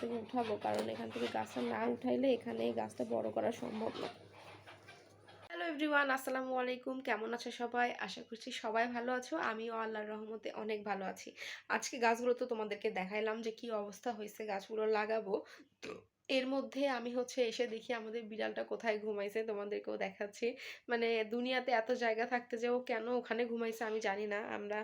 থেকে উঠাবো, কারণ এখান থেকে গাছটা না উঠাইলে এখানে গাছটা বড় করা সম্ভব না। হ্যালো এভরিওয়ান আসসালামু আলাইকুম। কেমন আছো সবাই? আশা করছি সবাই ভালো আছো। আমিও আল্লাহর রহমতে অনেক ভালো আছি। আজকে গাছগুলো তো তোমাদেরকে দেখাইলাম যে কি অবস্থা হয়েছে, গাছগুলো লাগাবো। তো এর মধ্যে আমি হচ্ছে এসে দেখি আমাদের বিড়ালটা কোথায় ঘুমাইছে, তোমাদেরকেও দেখাচ্ছি। মানে দুনিয়াতে এত জায়গা থাকতে যে ও কেন ওখানে ঘুমাইছে আমি জানি না। আমরা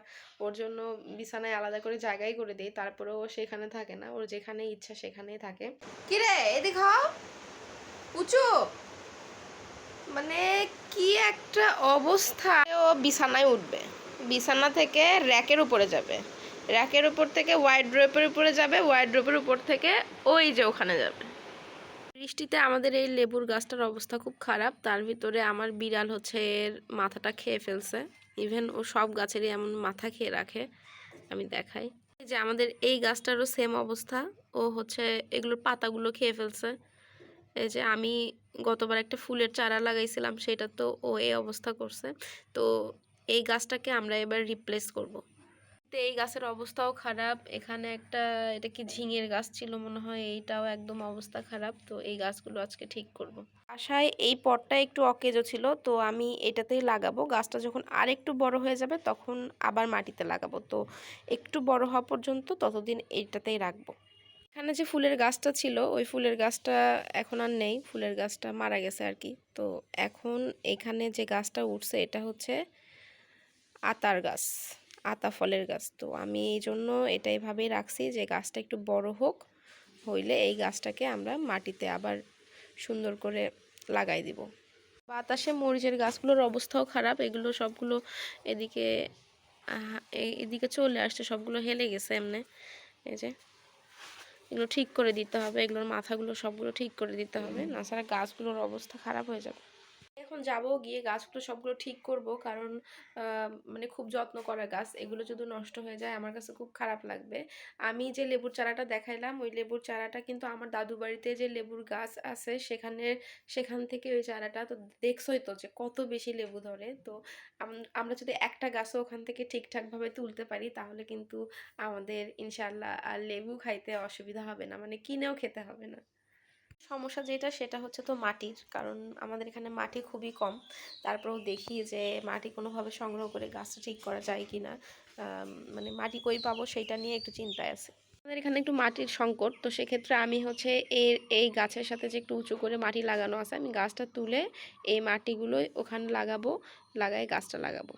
ওর জন্য বিছানায় আলাদা করে জায়গাই করে দিই ও সেখানে থাকে না। ওর যেখানে ইচ্ছা সেখানেই থাকে। কিরে, এদিক হও উঁচু। মানে কি একটা অবস্থা। ও বিছানায় উঠবে। বিছানা থেকে র্যাকের উপরে যাবে। র্যাকের উপর থেকে ওয়াইড ড্রপের উপরে যাবে। ওয়াইড ড্রপের উপর থেকে ওই যে ওখানে যাবে। বৃষ্টিতে আমাদের এই লেবুর গাছটার অবস্থা খুব খারাপ। তার ভিতরে আমার বিড়াল হচ্ছে এর মাথাটা খেয়ে ফেলছে। ইভেন ও সব গাছেরই এমন মাথা খেয়ে রাখে, আমি দেখাই। যে আমাদের এই গাছটারও সেম অবস্থা। ও হচ্ছে এগুলোর পাতাগুলো খেয়ে ফেলছে। এই যে আমি গতবার একটা ফুলের চারা লাগাইছিলাম সেটা তো ও এই অবস্থা করছে। তো এই গাছটাকে আমরা এবার রিপ্লেস করব। তো এই গাছের অবস্থাও খারাপ। এখানে একটা, এটা কি ঝিঙের গাছ ছিল মনে হয়, এইটাও একদম অবস্থা খারাপ। তো এই গাছগুলো আজকে ঠিক করব। আশায় এই পটটা একটু অকেজো ছিল, তো আমি এটাতেই লাগাবো। গাছটা যখন আর একটু বড় হয়ে যাবে, তখন আবার মাটিতে লাগাবো। তো একটু বড় হওয়া পর্যন্ত ততদিন এইটাতেই রাখব। এখানে যে ফুলের গাছটা ছিল, ওই ফুলের গাছটা এখন আর নেই। ফুলের গাছটা মারা গেছে আর কি। তো এখন এখানে যে গাছটা উঠছে, এটা হচ্ছে আতার গাছ। আতা ফলের গাছ। তো আমি এই জন্য এটা এভাবেই রাখছি যে গাছটা একটু বড় হোক, হইলে এই গাছটাকে আমরা মাটিতে আবার সুন্দর করে লাগাই দিব। বাতাসে মরিচের গাছগুলোর অবস্থাও খারাপ, এগুলো সবগুলো এদিকে এদিকে চলে আসছে, সবগুলো হেলে গেছে এমনি। এই যে, এগুলো ঠিক করে দিতে হবে, এগুলোর মাথাগুলো সবগুলো ঠিক করে দিতে হবে, না ছাড়া গাছগুলোর অবস্থা খারাপ হয়ে যাবে। এখন যাব গিয়ে গাছগুলো সবগুলো ঠিক করব, কারণ মানে খুব যত্ন করা গাছ, এগুলো যদি নষ্ট হয়ে যায় আমার কাছে খুব খারাপ লাগবে। আমি যে লেবুর চারাটা দেখাইলাম, ওই লেবুর চারাটা কিন্তু আমার দাদু বাড়িতে যে লেবুর গাছ আছে সেখানে সেখান থেকে ওই চারাটা তো দেখছোই তো যে কত বেশি লেবু ধরে। তো আমরা যদি একটা গাছও ওখান থেকে ঠিকঠাকভাবে তুলতে পারি, তাহলে কিন্তু আমাদের ইনশাল্লাহ আর লেবু খাইতে অসুবিধা হবে না মানে কিনেও খেতে হবে না। সমস্যা যেটা সেটা হচ্ছে তো মাটির। কারণ আমাদের এখানে মাটি খুবই কম। তারপরেও দেখি যে মাটি কোনোভাবে সংগ্রহ করে গাছটা ঠিক করা যায় কি না মানে মাটি কই পাবো সেইটা নিয়ে একটু চিন্তায় আছে। আমাদের এখানে একটু মাটির সংকট, তো সেক্ষেত্রে আমি হচ্ছে এই এই গাছের সাথে যে একটু উঁচু করে মাটি লাগানো আছে, আমি গাছটা তুলে এই মাটিগুলোই ওখানে লাগাবো লাগায় গাছটা লাগাবো।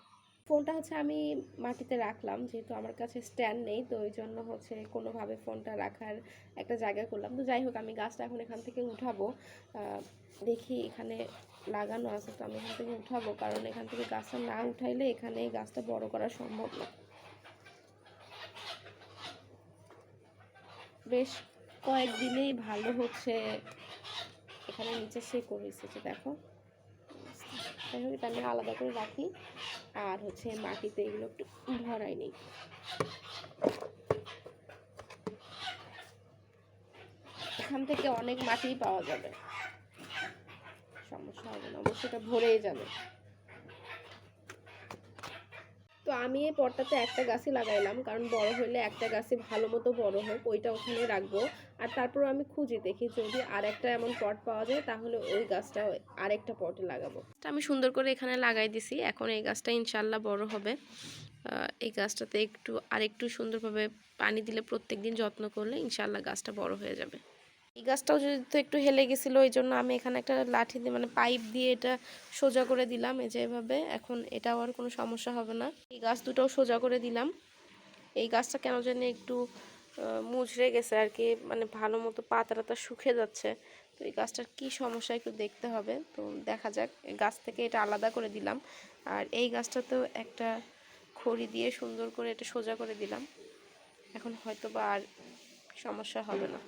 ফোনটা হচ্ছে আমি মাটিতে রাখলাম, যেহেতু আমার কাছে স্ট্যান্ড নেই, তো ওই জন্য হচ্ছে কোনোভাবে ফোনটা রাখার একটা জায়গা করলাম। তো যাই হোক, আমি গাছটা এখন এখান থেকে উঠাবো। দেখি এখানে লাগানো আছে, তো আমি এখান থেকে উঠাবো, কারণ এখান থেকে গাছটা না উঠাইলে এখানে গাছটা বড় করা সম্ভব না। বেশ কয়েকদিনেই ভালো হচ্ছে। এখানে নিচে সে যে দেখো। যাই হোক, এটা আমি আলাদা করে রাখি। আর হচ্ছে মাটিতে এগুলো একটু ভরাই নেই। এখান থেকে অনেক মাটি পাওয়া যাবে। সমস্যা হবে না, অবশ্যই এটা ভরেই যাবে। তো আমি এই পটটাতে একটা গাছই লাগাইলাম, কারণ বড় হলে একটা গাছই ভালো মতো বড় হোক ওইটা ওখানে রাখব। আর তারপর আমি খুঁজি, দেখি যদি আর একটা এমন পট পাওয়া যায়, তাহলে ওই গাছটা আরেকটা পটে লাগাবো। আমি সুন্দর করে এখানে লাগাই দিছি, এখন এই গাছটা ইনশাল্লাহ বড় হবে। এই গাছটাতে একটু আর একটু সুন্দরভাবে পানি দিলে প্রত্যেক দিন যত্ন করলে ইনশাল্লাহ গাছটা বড় হয়ে যাবে। এই গাছটাও যদি তো একটু হেলে গেছিল এই জন্য আমি এখানে একটা লাঠি দিয়ে মানে পাইপ দিয়ে এটা সোজা করে দিলাম। এই যে এভাবে, এখন এটাও আর কোনো সমস্যা হবে না। এই গাছ দুটোও সোজা করে দিলাম। এই গাছটা কেন জানি একটু মুচড়ে গেছে আর কি মানে ভালো মতো পাতা টাতা শুকিয়ে যাচ্ছে। তো এই গাছটার কি সমস্যা একটু দেখতে হবে। তো দেখা যাক গাছ থেকে এটা আলাদা করে দিলাম। আর এই গাছটাতেও একটা খড়ি দিয়ে সুন্দর করে এটা সোজা করে দিলাম। এখন হয়তো বা আর সমস্যা হবে না।